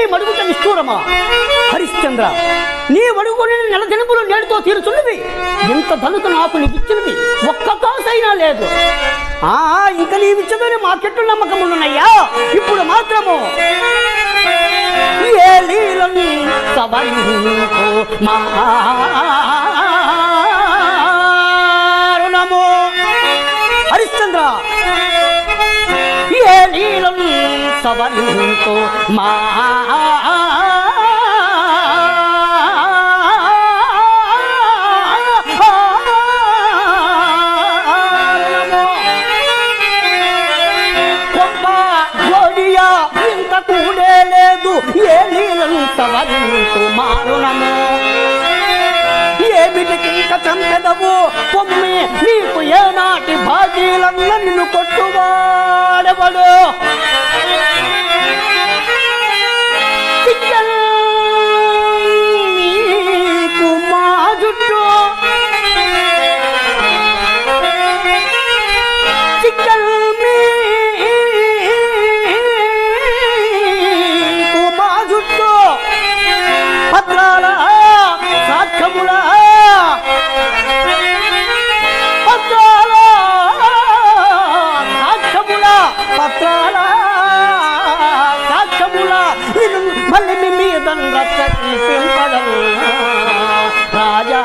మీ మడుగుట నిష్ఠూరమా? హరిశ్చంద్ర నీ వడుగుని నెల దినములు నేడుతో తీరుచున్నవి. ఇంత ధనుక నాకు నీవిచ్చినది ఒక్క కాసైనా లేదు. ఆ ఇంకా నీవిచ్చదని మాకెట్టు నమ్మకమున్నయ్యా ఇప్పుడు మాత్రము ఏ లీలని సవరించు మా సవరింతో మా కొంప గోడియా లేదు ఏ నీలం సవరింతో మారుణము ఏమిటికి చంపెదవు. పొమ్మి నీకు ఏనాటి మీ రాజా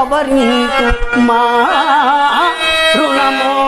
ఎవరి మా రుణమో